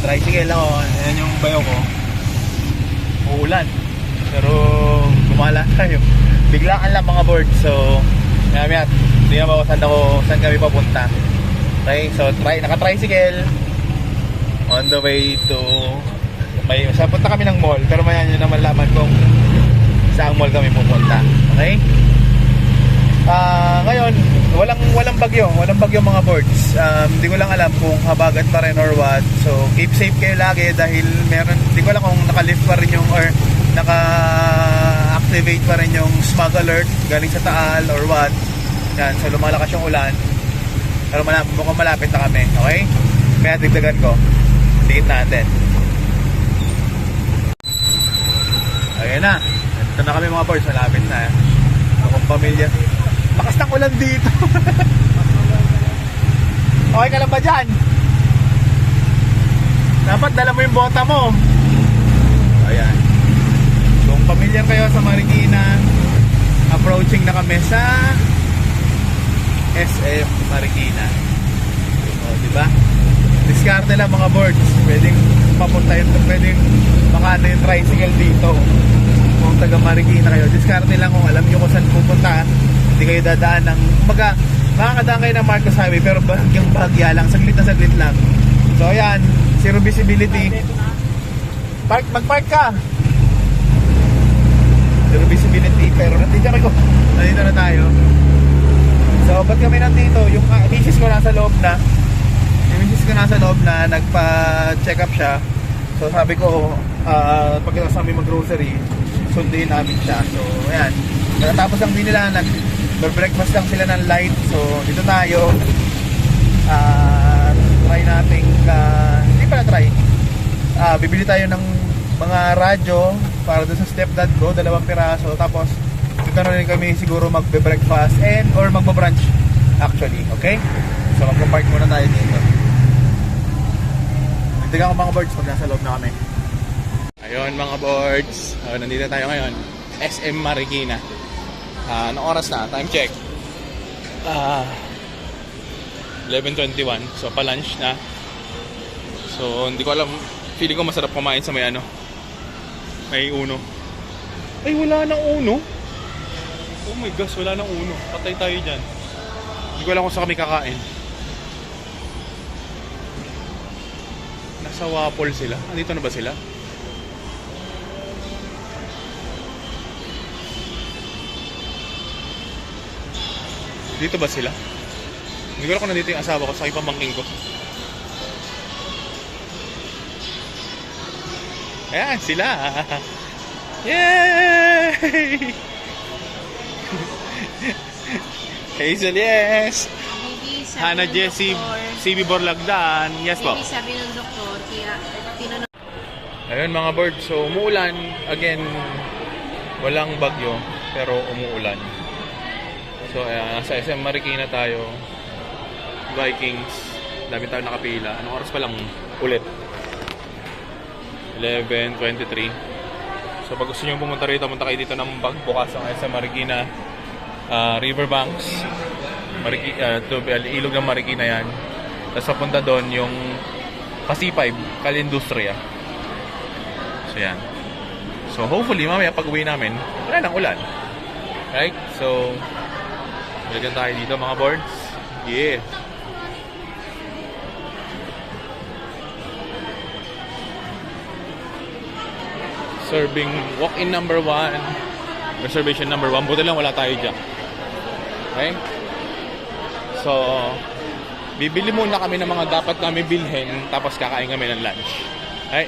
Yan, naka-tricycle ako. Yan yung bayo ko. Uulan. Pero gumala tayo. Biglaan lang mga boards. So yan. Tingnan mo kung saan ako, saan kami papunta. Okay, so try, naka-tricycle on the way to may sa punta kami ng mall pero maya nyo naman laman kung saan mall kami pupunta okay Ah, ngayon walang walang bagyo walang bagyo mga boards um, hindi ko lang alam kung habagat pa rin or what so keep safe kayo lagi dahil meron hindi ko alam kung naka-lift pa rin yung or naka-activate pa rin yung smog alert galing sa Taal or what yan so lumalakas yung ulan pero malapit, mukhang malapit na kami okay kaya dagdagan ko Tingit natin. Ayan na. Ito na kami mga boys. Malapit na. Akong pamilya. Lakas ng ulan dito. okay ka lang ba dyan? Dapat dala mo yung bota mo. Ayan. Kung pamilyar kayo sa Marikina, approaching na kami sa SM Marikina. O, di ba? Diskarte lang mga boards. Pwedeng papunta yun, pwedeng makano yung tricycle dito. Kung taga Marikina kayo, diskarte lang kung alam nyo kung saan pupunta. Hindi kayo dadaan ng, kumbaga, makakadaan kayo ng Marcos Highway pero bahagyang bahagya lang, saglit na saglit lang. So ayan, zero visibility. Park, mag-park ka! Zero visibility, pero nandito kami ko. Nandito na tayo. So, ba't kami nandito? Yung uh, misis ko nasa loob na. Yung misis ko nasa loob na nagpa-check up siya. So sabi ko, uh, pagkatapos namin mag-grocery, sundin namin siya. So ayan. Pagkatapos lang din nila, nag breakfast lang sila ng light. So dito tayo. Ah, try nating, uh, hindi pala try. Ah, bibili tayo ng mga radyo para doon sa stepdad ko, dalawang piraso. Tapos dito na rin kami siguro magbe-breakfast and or magbo-brunch actually, okay? So magpo-park muna tayo dito. Nagdagan ko mga boards pag nasa loob na kami. Ayun mga boards. Oh, nandito tayo ngayon. SM Marikina. Ah, anong oras na? Time check. Ah, 11.21. So, pa-lunch na. So, hindi ko alam. Feeling ko masarap kumain sa may ano. May uno. Ay, wala nang uno. Oh my gosh, wala nang uno. Patay tayo dyan. Hindi ko alam kung saan kami kakain. Nasa Wapol sila. Andito na ba sila? Dito ba sila? Hindi ko alam kung nandito yung asawa ko sa pamangking ko. Ayan, sila. Yay! Hazel, yes! Hana Jessie, CB Borlagdan. Yes po. maybe sabi ng doktor, kaya tinanong Ayun mga bird, so umuulan. Again, walang bagyo, pero umuulan. So ayan, nasa SM Marikina tayo. Vikings. Dami tayo nakapila. Anong oras pa lang ulit? 11.23. So pag gusto nyo pumunta rito, punta kayo dito ng bag bukas ang SM Marikina. ah, Riverbanks. Mariki, ah, to, ilog ng Marikina yan. Tapos papunta doon yung Pasipay, Kalindustria. So yan. So hopefully mamaya pag uwi namin, wala nang ulan. Right? So, balikan tayo dito mga boards. Yeah. Serving walk-in number one. Reservation number one. Buti lang wala tayo dyan. Okay? So, bibili muna kami ng mga dapat namin bilhin tapos kakain kami ng lunch. Okay?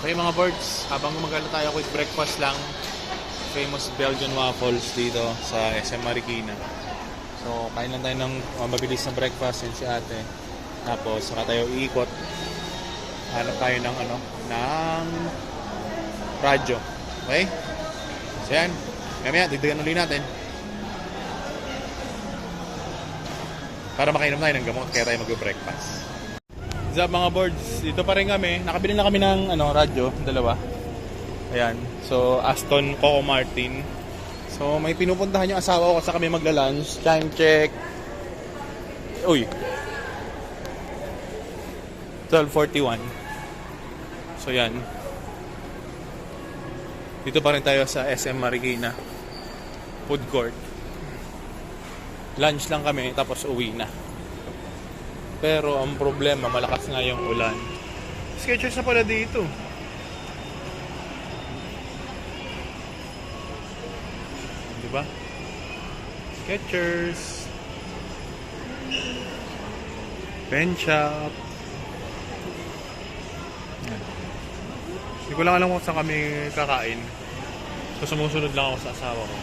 Okay mga birds, habang gumagala tayo quick breakfast lang, famous Belgian waffles dito sa SM Marikina. So, kain lang tayo ng mabilis na breakfast yun si ate. Tapos, saka tayo iikot. Hanap tayo ng ano, ng radyo. Okay? So yan. Mamaya, dagdagan ulit natin. Para makainom tayo ng gamot, kaya tayo mag-breakfast. What's up mga boards? Dito pa rin kami. Nakabili na kami ng ano, radyo, dalawa. Ayan. So, Aston Coco Martin. So, may pinupuntahan yung asawa ko kasi kami magla-lunch. Time check. Uy. 12.41. So, yan. Dito pa rin tayo sa SM Marikina. Food court. Lunch lang kami, tapos uwi na. Pero ang problema, malakas nga yung ulan. Sketchers na pala dito. Di ba? Sketchers. Pen shop. Hindi ko lang alam kung saan kami kakain. So sumusunod lang ako sa asawa ko.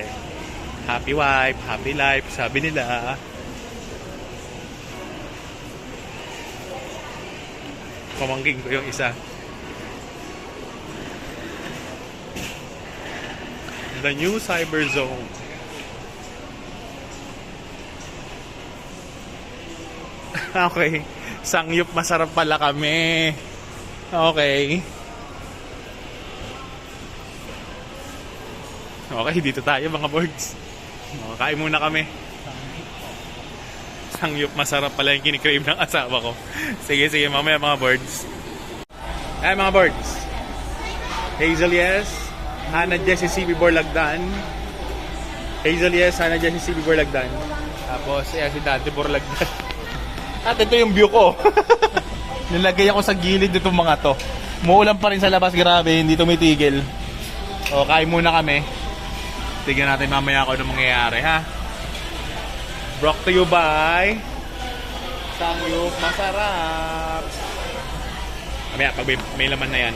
happy wife, happy life, sabi nila. Pamangking ko yung isa. The new cyber zone. okay. Sangyup masarap pala kami. Okay. Okay, dito tayo mga boards. Makakain muna kami. Sangyup masarap pala yung kinikrave ng asawa ko. Sige, sige, mamaya mga boards. Ay, mga boards. Hazel yes. Hannah Jessie CB Borlagdan. Hazel yes, Hannah Jessie CB Borlagdan. Tapos, ayan si Dante Borlagdan. At ito yung view ko. Nilagay ako sa gilid nitong mga to. Muulan pa rin sa labas, grabe, hindi tumitigil. O, kain muna kami. Tignan natin mamaya kung ano mangyayari, ha? Brought to you by Sangyup Masarap. Mamaya, pag may, may laman na yan.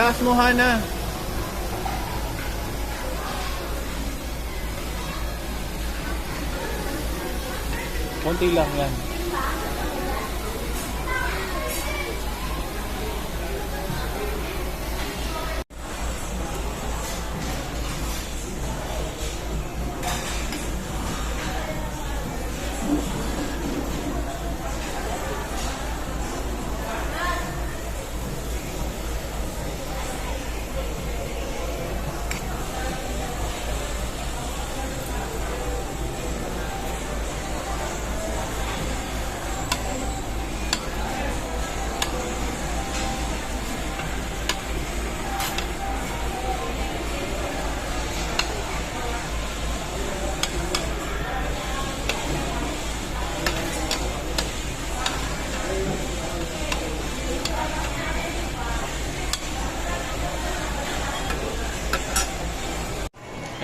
Itaas mo, Hana. Konti lang yan.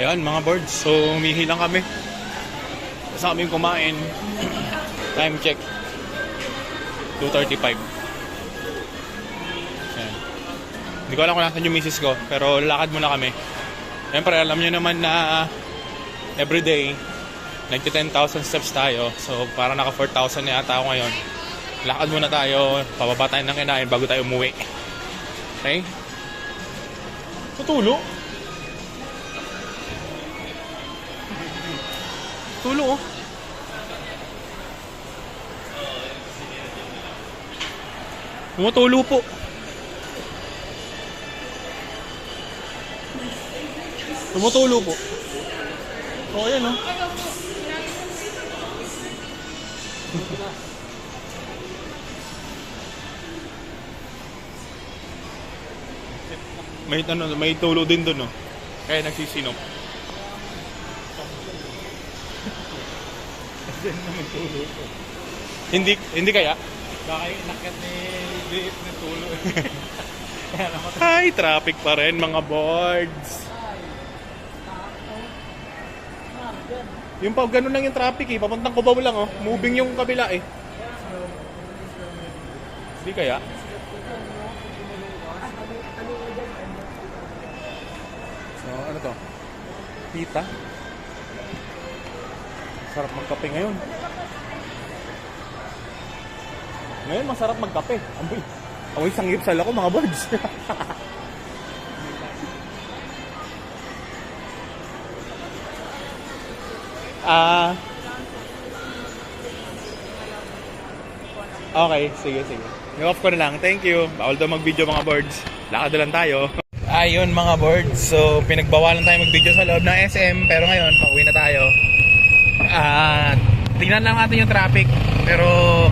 Ayan, mga birds. So, umihi lang kami. Sa kami kumain. Time check. 2.35. Ayan. Hindi ko alam kung nasan yung misis ko, pero lakad muna kami. Siyempre, alam nyo naman na everyday, nagti 10,000 steps tayo. So, para naka 4,000 na yata ako ngayon. Lakad muna tayo, pababa tayo ng kinain bago tayo umuwi. Okay? Tutulo? Tumutulo oh. Tumutulo po. Tumutulo po. Oh, ayan oh. may ano, may tulo din doon, no. Kaya nagsisinop. Hindi hindi kaya? Baka yung nakit ni Liit na tulo. Ay, traffic pa rin mga boards. Yung pa ganun lang yung traffic eh, papuntang Cubao lang oh. Moving yung kabila eh. Hindi kaya? So, ano to? Pita? Sarap magkape ngayon. Ngayon, masarap magkape. Amoy, amoy sanggipsal ako mga boards. Ah. okay, sige, sige. I-off ko na lang. Thank you. Bawal daw mag-video mga boards. Lakad na lang tayo. Ayun mga boards. So, pinagbawalan tayo mag-video sa loob ng SM. Pero ngayon, pauwi na tayo. Ah, tingnan lang natin yung traffic. Pero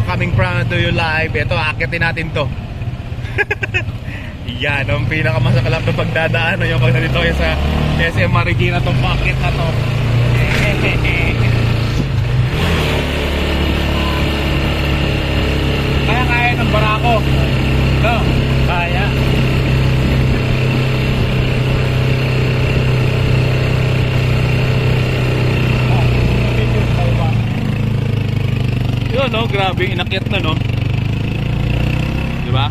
coming from to you live, ito, akitin natin to. Yan, ang pinakamasakalap na pagdadaan yung pag nandito kayo sa SM Marikina tong bakit na to. grabe, inakyat na no. Di ba?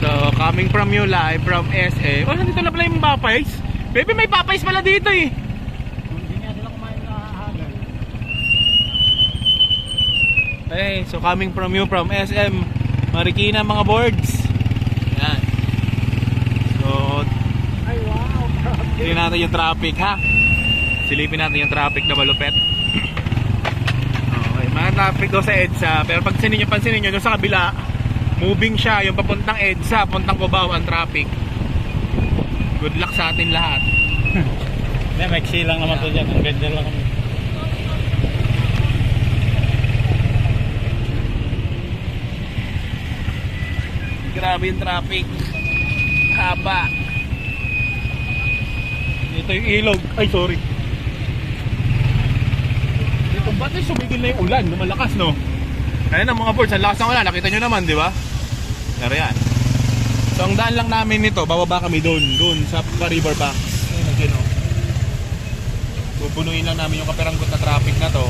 So, coming from you live from SA. Oh, nandito na pala yung Popeyes. Baby, may Popeyes pala dito eh. Hey, so coming from you from SM Marikina mga boards. Yan. So, Ay, wow. tingnan natin yung traffic ha. Silipin natin yung traffic na malupet. Traffic daw sa EDSA. Pero pag sinin nyo, pansinin nyo, doon sa kabila, moving siya, yung papuntang EDSA, puntang Cubao ang traffic. Good luck sa atin lahat. Hindi, may lang naman to dyan. Ang ganyan lang kami. Grabe yung traffic. Haba. Ito yung ilog. Ay, sorry. Ba't ay sumigil na yung ulan? Lumalakas, no? Ayan ang mga boards. Ang lakas ng ulan. Nakita nyo naman, di ba? Pero yan. So, ang daan lang namin nito, bababa kami doon. Doon sa river banks. Ayun, yun, oh. Bubunuin lang namin yung kaperanggot na traffic na to.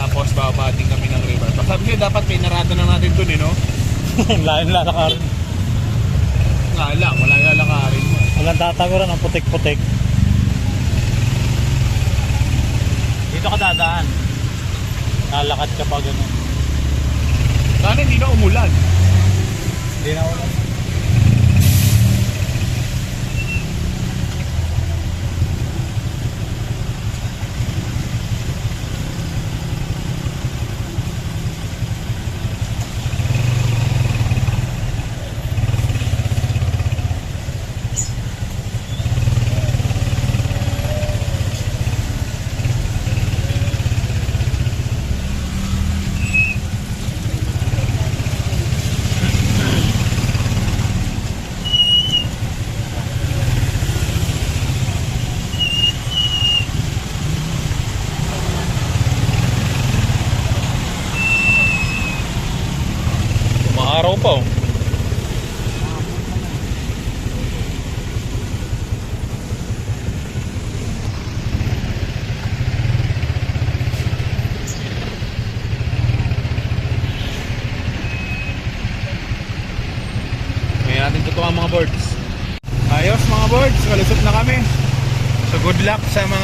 Tapos bababa din kami ng river banks. Sabi ko, dapat may narado na natin doon, eh, no? Lain lalakarin. Nga lang, wala lalakarin. Walang tataguran ng putik-putik. Dito ka dadaan. Lalakad ka pa ganun. Sana hindi na umulan. Hindi na ulan.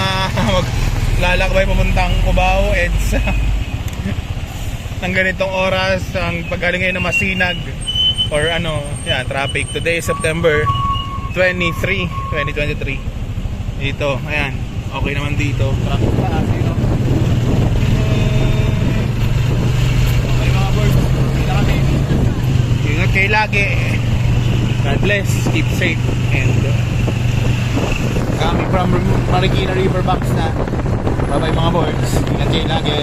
maglalakbay papuntang Cubao, EDSA. ng ganitong oras, ang paggaling ngayon na masinag or ano, yeah, traffic. Today September 23, 2023. Dito, ayan. Okay naman dito. Traffic pa ah, kasi. Okay mga boys, lagi. God bless, keep safe, and... Uh, coming from Marikina River Banks na. Bye-bye mga boards. Ingat kayo lagi.